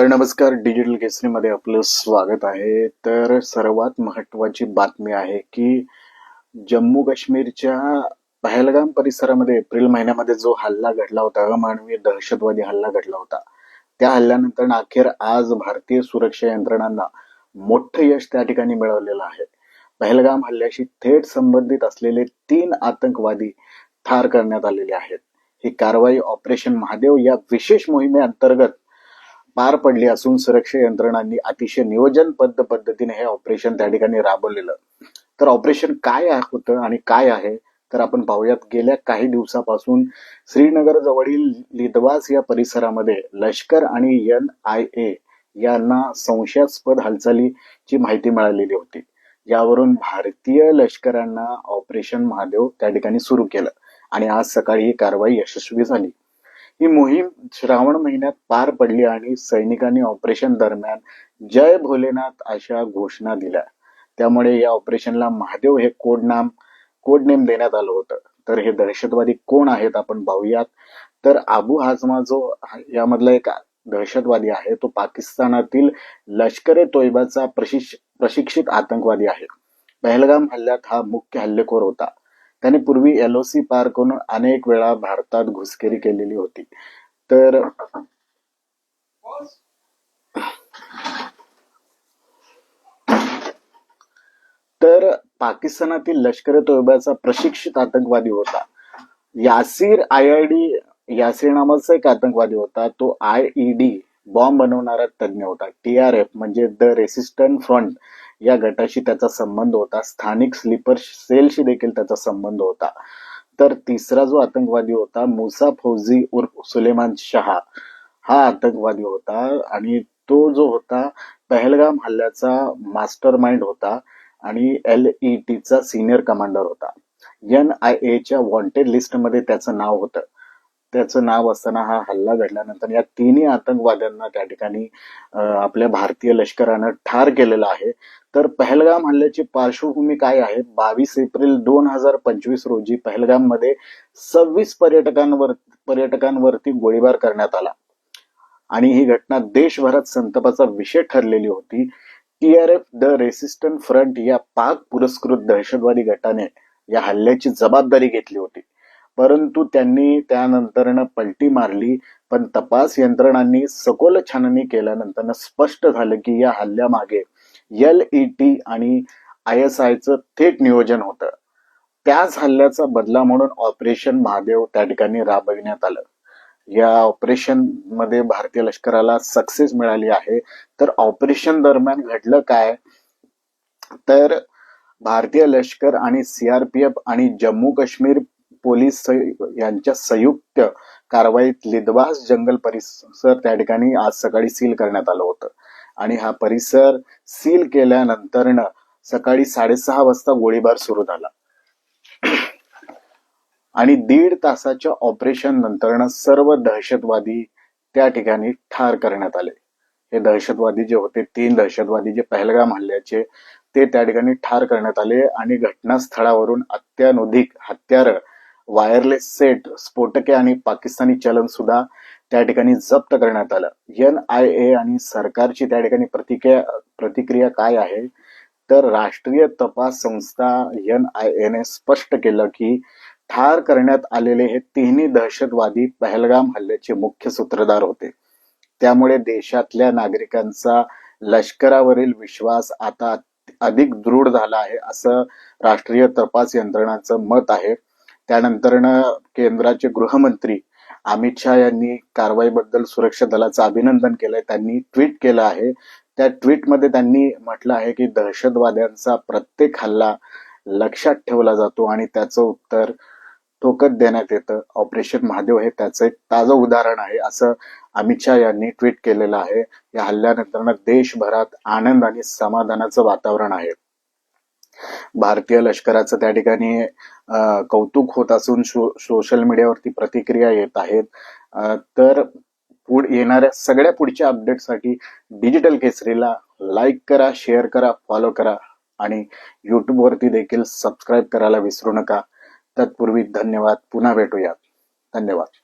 तर नमस्कार डिजिटल केसरीमध्ये आपलं स्वागत आहे. तर सर्वात महत्वाची बातमी आहे की जम्मू काश्मीरच्या पहलगाम परिसरामध्ये एप्रिल महिन्यामध्ये जो हल्ला घडला होता अमानवीय दहशतवादी हल्ला घडला होता त्या हल्ल्यानंतर अखेर आज भारतीय सुरक्षा यंत्रणांना मोठं यश त्या ठिकाणी मिळवलेलं आहे. पहलगाम हल्ल्याशी थेट संबंधित असलेले तीन आतंकवादी ठार करण्यात आलेले आहेत. ही कारवाई ऑपरेशन महादेव या विशेष मोहिमेअंतर्गत पार पडली असून सुरक्षा यंत्रणांनी अतिशय नियोजनबद्ध पद्धतीने हे ऑपरेशन त्या ठिकाणी राबवलेलं. तर ऑपरेशन काय होतं आणि काय आहे तर आपण पाहूयात. गेल्या काही दिवसापासून श्रीनगर जवळील लिदवास या परिसरामध्ये लष्कर आणि एन आय ए यांना संशयास्पद हालचालीची माहिती मिळालेली होती. यावरून भारतीय लष्करांना ऑपरेशन महादेव त्या ठिकाणी सुरू केलं आणि आज सकाळी ही कारवाई यशस्वी झाली. ही मोहीम श्रावण महिन्यात पार पडली आणि सैनिकांनी ऑपरेशन दरम्यान जय भोलेनाथ अशा घोषणा दिल्या. त्यामुळे या ऑपरेशनला महादेव हे कोड नाम कोड नेम देण्यात आलं होतं. तर हे दहशतवादी कोण आहेत आपण पाहूयात. तर आबू हाजमा जो यामधला एक दहशतवादी आहे तो पाकिस्तानातील लष्कर ए तोयबाचा प्रशिक्षित आतंकवादी आहे. पहलगाम हल्ल्यात हा मुख्य हल्लेखोर होता. त्याने पूर्वी एलओसी पार करून अनेक वेळा भारतात घुसखेरी केलेली होती. तर तर पाकिस्तानातील लष्कर तोयबाचा प्रशिक्षित आतंकवादी होता. Yasir I I D Yasir नावाचा एक आतंकवादी होता. तो आय ई डी बॉम्ब बनवणारा तज्ञ होता. टी आर एफ म्हणजे द रेसिस्टंट फ्रंट या गटाशी त्याचा संबंध होता. स्थानिक स्लीपर सेलशी देखील त्याचा संबंध होता. तर तिसरा जो आतंकवादी होता मुसा फौजी उर्फ सुलेमान शहा हा आतंकवादी होता. आणि तो जो होता पहलगाम हल्ल्याचा मास्टर माइंड होता आणि एल ई टीचा सिनियर कमांडर होता. एन आय एच्या वॉन्टेड लिस्टमध्ये त्याचं नाव होतं. त्याचं नाव असताना हा हल्ला घडल्यानंतर या तिन्ही आतंकवाद्यांना त्या ठिकाणी आपल्या भारतीय लष्करानं ठार केलेलं आहे. तर पहलगाम हल्ल्याची पार्श्वभूमी काय आहे? बावीस एप्रिल दोन हजार पंचवीस रोजी पहलगाममध्ये सव्वीस पर्यटकांवर पर्यटकांवरती गोळीबार करण्यात आला. आणि ही घटना देशभरात संतापाचा विषय ठरलेली होती. टीआरएफ द रेसिस्टंट फ्रंट या पाक पुरस्कृत दहशतवादी गटाने या हल्ल्याची जबाबदारी घेतली होती. परंतु त्यांनी त्यानंतर पलटी मारली. पण तपास यंत्रणांनी सखोल छाननी केल्यानंतर स्पष्ट झालं की या हल्ल्यामागे एल ई टी आणि आय एस आयचं थेट नियोजन होतं. त्याच हल्ल्याचा बदला म्हणून ऑपरेशन महादेव त्या ठिकाणी राबविण्यात आलं. या ऑपरेशनमध्ये भारतीय लष्कराला सक्सेस मिळाली आहे. तर ऑपरेशन दरम्यान घडलं काय? तर भारतीय लष्कर आणि सीआरपीएफ आणि जम्मू काश्मीर पोलीस यांच्या संयुक्त कारवाईत लिदवास जंगल परिसर त्या ठिकाणी आज सकाळी सील करण्यात आलं होतं. आणि हा परिसर सील केल्यानंतर सकाळी साडेसहा वाजता गोळीबार सुरू झाला. आणि दीड तासाच्या ऑपरेशन नंतर सर्व दहशतवादी त्या ठिकाणी ठार करण्यात आले. हे दहशतवादी जे होते तीन दहशतवादी जे पहलगाम हल्ल्याचे ते त्या ठिकाणी ठार करण्यात आले आणि घटनास्थळावरून अत्यानुधिक हत्यार वायरलेस सेट स्फोटके आणि पाकिस्तानी चलन सुद्धा त्या ठिकाणी जप्त करण्यात आलं. एन आय ए आणि सरकारची त्या ठिकाणी प्रतिक्रिया प्रतिक्रिया काय आहे? तर राष्ट्रीय तपास संस्था एन आय एने स्पष्ट केलं की ठार करण्यात आलेले हे तिन्ही दहशतवादी पहलगाम हल्ल्याचे मुख्य सूत्रधार होते. त्यामुळे देशातल्या नागरिकांचा लष्करावरील विश्वास आता अधिक दृढ झाला आहे असं राष्ट्रीय तपास यंत्रणाचं मत आहे. त्यानंतर केंद्राचे गृहमंत्री अमित शहा यांनी कारवाईबद्दल सुरक्षा दलाचं अभिनंदन केलंय. त्यांनी ट्विट केलं आहे. त्या ट्विटमध्ये त्यांनी म्हटलं आहे की दहशतवाद्यांचा प्रत्येक हल्ला लक्षात ठेवला जातो आणि त्याचं उत्तर ठोकत देण्यात येतं. ऑपरेशन महादेव हे त्याचं एक ताजं उदाहरण आहे असं अमित शहा यांनी ट्विट केलेलं आहे. या हल्ल्यानंतर देशभरात आनंद आणि समाधानाचं वातावरण आहे. भारतीय लष्कराचं त्या ठिकाणी कौतुक होत असून सोशल मीडियावरती प्रतिक्रिया येत आहेत. तर पुढ येणाऱ्या सगळ्या पुढच्या अपडेटसाठी डिजिटल केसरीला लाईक करा शेअर करा फॉलो करा आणि यूट्यूबवरती देखील सबस्क्राईब करायला विसरू नका. तत्पूर्वी धन्यवाद. पुन्हा भेटूयात. धन्यवाद.